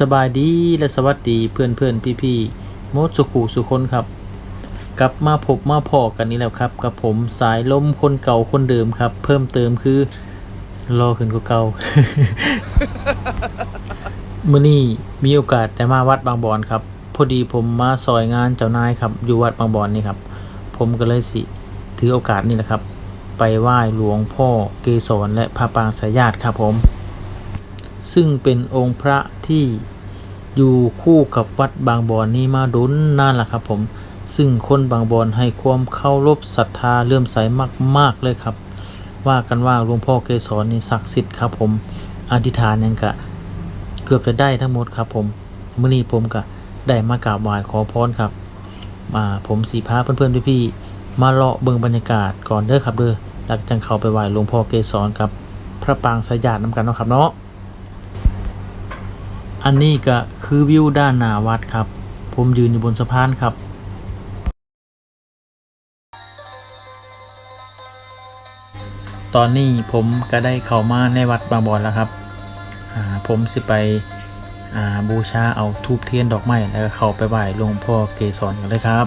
สบายดีและสวัสดีเพื่อนเพื่อนพี่พี่โมดสุขูสุคนครับ กลับมาพบมาพอกันนี้แล้วครับกับผมสายลมคนเก่าคนเดิมครับ เพิ่มเติมคือรอขึ้นกว่าเก่ามื่อนี้มีโอกาสได้มาวัดบางบอนครับ พอดีผมมาซอยงานเจ้านายครับ อยู่วัดบางบอนนี่ครับ ผมก็เลยสิถือโอกาสนี่แหละครับ ไปไหว้หลวงพ่อเกศรและพระปางสายญาติครับผมซึ่งเป็นองค์พระที่ อยู่คู่กับวัดบางบอนนี้มาดุนนานละครับผม ซึ่งคนบางบอนให้ความเคารพศรัทธาเลื่อมใสมาก ๆ เลยครับ ว่ากันว่าหลวงพ่อเกศรนี่ศักดิ์สิทธิ์ครับผม อธิษฐานยังกะเกือบจะได้ทั้งหมดครับผมมื่อนี้ผมก็ได้มากราบไหว้ขอพรครับ มาผมสีพาเพื่อนๆพี่ๆมาเลาะเบิงบรรยากาศก่อนเด้อครับเด้อหลังจากเข้าไปไหว้หลวงพ่อเกศรครับ พระปางสายญาติน้ำกันเนาะครับเนาะ อันนี้ก็คือวิวด้านหน้าวัดครับ ผมยืนอยู่บนสะพานครับ ตอนนี้ผมก็ได้เข้ามาในวัดบางบอนแล้วครับ ผมสิไปบูชาเอาทูบเทียนดอกไม้แล้วก็เข้าไปไหว้หลวงพ่อเกศรกันเลยครับ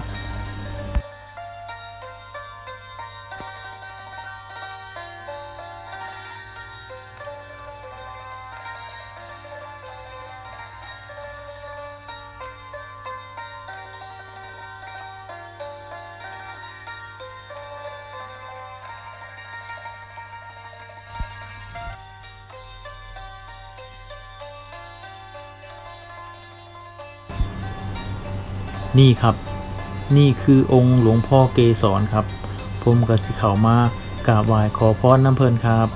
นี่ครับ นี่คือองค์หลวงพ่อเกศรครับ ผมกับสิเขามากราบไหว้ขอพรน้ำเพลินครับ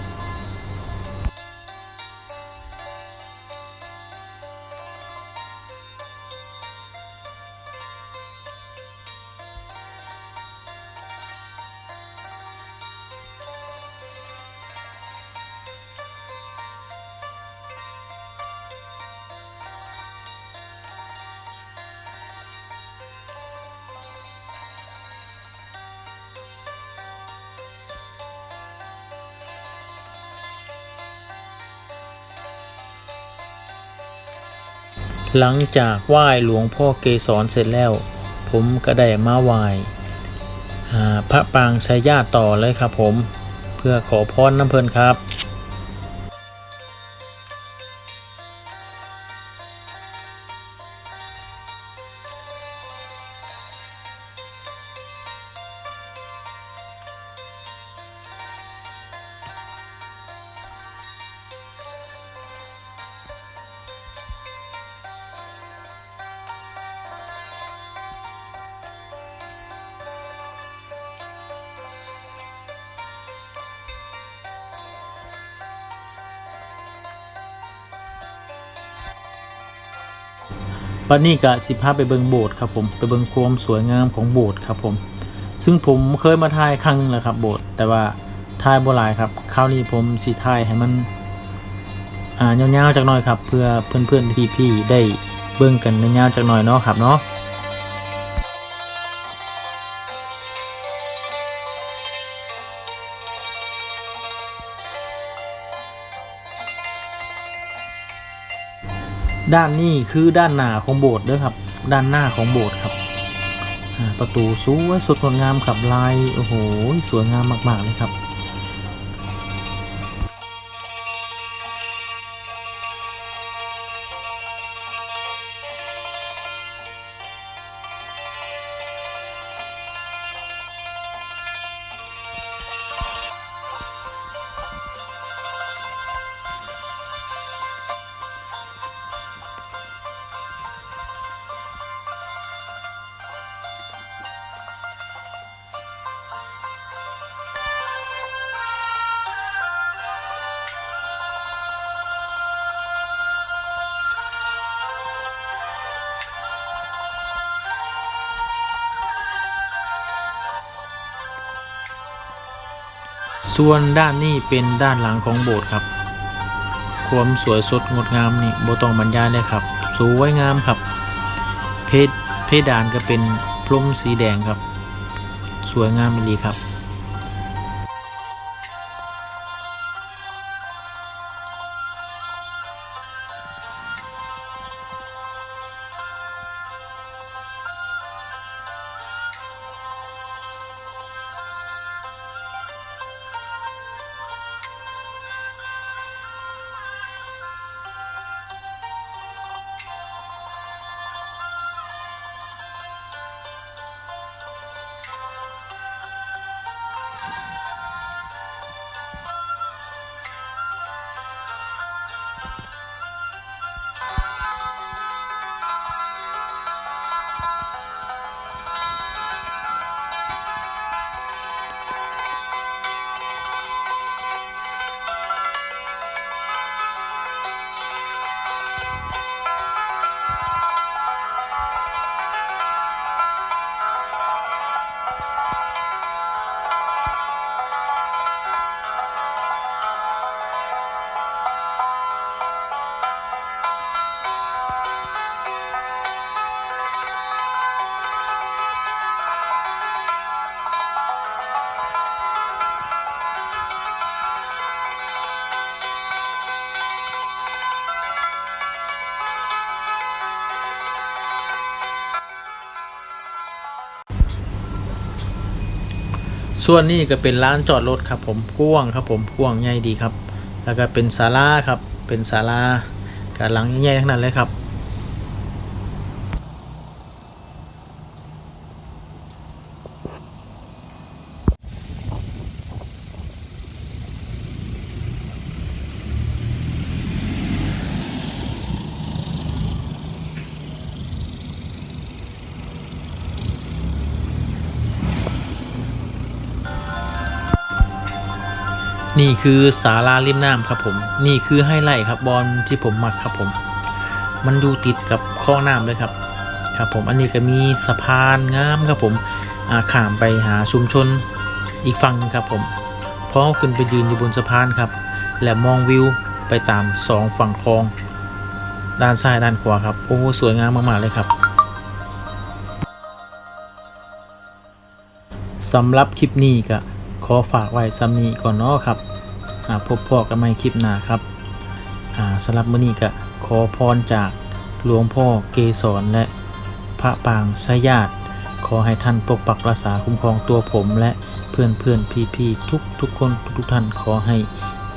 หลังจากไหว้หลวงพ่อเกสรเสร็จแล้ว ผมก็ได้มาไหว้พระปางสายญาติต่อเลยครับผม เพื่อขอพรน้ำเพลินครับ วันนี้ก็สิพาไปเบิงโบสถ์ครับผมไปเบิงความสวยงามของโบสถ์ครับผม ซึ่งผมเคยมาถ่ายครั้งหนึงแล้วครับโบสถ์แต่ว่าถ่ายบ่หลายครับคราวนี้ผมสิถ่ายให้มันอ่ายาวๆจักหน่อยครับ เพื่อเพื่อนๆพี่ๆได้เบิ่งกันยาวๆจักหน่อยเนาะครับเนาะ ด้านนี้คือด้านหน้าของโบสถ์เด้อครับ ด้านหน้าของโบสถ์ครับประตูสวยสดงดงามครับลายโอ้โหสวยงามมากๆเลยครับ ส่วนด้านนี้เป็นด้านหลังของโบสถ์ครับ ความสวยสดงดงามนี่โบต้องบรรยายเลยครับ สวยงามครับ เพดเพดานก็เป็นพรมสีแดงครับ สวยงามดีครับ ส่วนนี้ก็เป็นร้านจอดรถครับผมกว้างครับผมกว้างใหญ่ดีครับ แล้วก็เป็นศาลาครับเป็นศาลากหลังใหญ่ๆทั้งนั้นเลยครับ นี่คือศาลาริมน้ำครับผม นี่คือไฮไลท์ครับบอลที่ผมมักครับผม มันดูติดกับคลองน้ำเลยครับ ครับผมอันนี้ก็มีสะพานงามครับผมอาข้ามไปหาชุมชนอีกฝั่งครับผมพอขึ้นไปยืนอยู่บนสะพานครับ และมองวิวไปตามสองฝั่งคลอง ด้านซ้ายด้านขวาครับ โอ้ สวยงามมากๆเลยครับสำหรับคลิปนี้ก็ ขอฝากไว้ซ้ำนี้ก่อนเนาะครับพบพ่อกันใหม่คลิปหน้าครับสำหรับมื้อนี้ก็ขอพรจากหลวงพ่อเกศรและพระปางสยาตขอให้ท่านปกปักรักษาคุ้มครองตัวผมและเพื่อนเพื่อนพี่พี่ทุกทุกคนทุกทุกท่านขอให้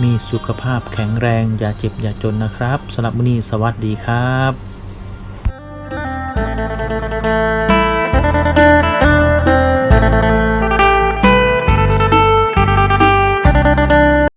มีสุขภาพแข็งแรง อย่าเจ็บอย่าจนนะครับสำหรับมื้อนี้สวัสดีครับ